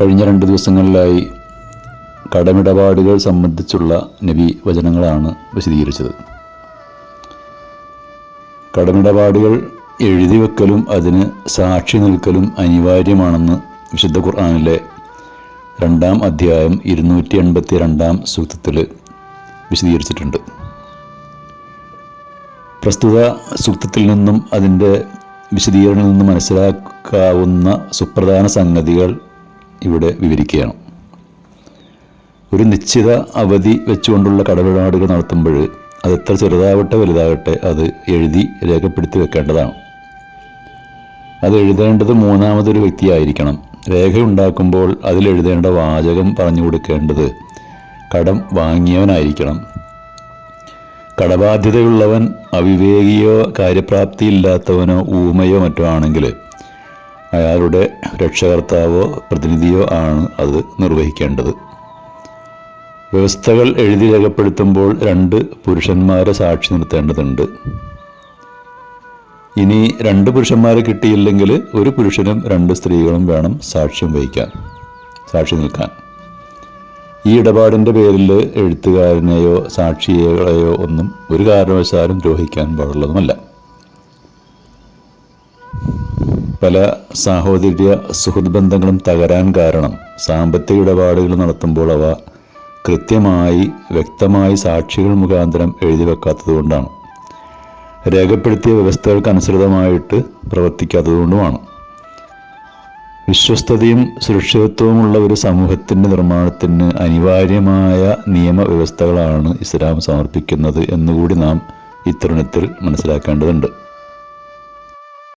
കഴിഞ്ഞ രണ്ട് ദിവസങ്ങളിലായി കടമിടപാടുകൾ സംബന്ധിച്ചുള്ള നബി വചനങ്ങളാണ് വിശദീകരിച്ചത്. കടമിടപാടുകൾ എഴുതി വെക്കലും അതിന് സാക്ഷി നിൽക്കലും അനിവാര്യമാണെന്ന് വിശുദ്ധ ഖുർആാനിലെ രണ്ടാം അധ്യായം ഇരുന്നൂറ്റി എൺപത്തി രണ്ടാം സൂക്തത്തിൽ വിശദീകരിച്ചിട്ടുണ്ട്. പ്രസ്തുത സൂക്തത്തിൽ നിന്നും അതിന്റെ വിശദീകരണത്തിൽ നിന്നും മനസ്സിലാക്കാവുന്ന സുപ്രധാന സംഗതികൾ ഇവിടെ വിവരിക്കുകയാണ്. ഒരു നിശ്ചിത അവധി വെച്ചുകൊണ്ടുള്ള കടമിടപാടുകൾ നടത്തുമ്പോൾ അത് എത്ര ചെറുതാവട്ടെ വലുതാവട്ടെ അത് എഴുതി രേഖപ്പെടുത്തി വെക്കേണ്ടതാണ്. അത് എഴുതേണ്ടത് മൂന്നാമതൊരു വ്യക്തിയായിരിക്കണം. രേഖയുണ്ടാക്കുമ്പോൾ അതിലെഴുതേണ്ട വാചകം പറഞ്ഞു കൊടുക്കേണ്ടത് കടം വാങ്ങിയവനായിരിക്കണം. കടബാധ്യതയുള്ളവൻ അവിവേകിയോ കാര്യപ്രാപ്തിയില്ലാത്തവനോ ഊമയോ മറ്റോ ആണെങ്കിൽ അയാളുടെ രക്ഷകർത്താവോ പ്രതിനിധിയോ ആണ് അത് നിർവഹിക്കേണ്ടത്. വ്യവസ്ഥകൾ എഴുതി രേഖപ്പെടുത്തുമ്പോൾ രണ്ട് പുരുഷന്മാരെ സാക്ഷി നിർത്തേണ്ടതുണ്ട്. ഇനി രണ്ട് പുരുഷന്മാരെ കിട്ടിയില്ലെങ്കിൽ ഒരു പുരുഷനും രണ്ട് സ്ത്രീകളും വേണം സാക്ഷ്യം വഹിക്കാൻ സാക്ഷി നിൽക്കാൻ. ഈ ഇടപാടിന്റെ പേരിൽ എഴുത്തുകാരനെയോ സാക്ഷികളെയോ ഒന്നും ഒരു കാരണവശാലും ദ്രോഹിക്കാൻ പാടുള്ളതുമല്ല. പല സാഹോദര്യ സുഹൃത് ബന്ധങ്ങളും തകരാൻ കാരണം സാമ്പത്തിക ഇടപാടുകൾ നടത്തുമ്പോൾ അവ കൃത്യമായി വ്യക്തമായി സാക്ഷികൾ മുഖാന്തരം എഴുതി വെക്കാത്തതുകൊണ്ടാണ് രേഖപ്പെടുത്തിയ വ്യവസ്ഥകൾക്ക് അനുസൃതമായിട്ട് പ്രവർത്തിക്കാത്തതുകൊണ്ടുമാണ് വിശ്വസ്തതയും സുരക്ഷിതത്വവുമുള്ള ഒരു സമൂഹത്തിന്റെ നിർമ്മാണത്തിന് അനിവാര്യമായ നിയമവ്യവസ്ഥകളാണ് ഇസ്ലാം സമർപ്പിക്കുന്നത് എന്നുകൂടി നാം ഇത്തരുണത്തിൽ മനസ്സിലാക്കേണ്ടതുണ്ട്.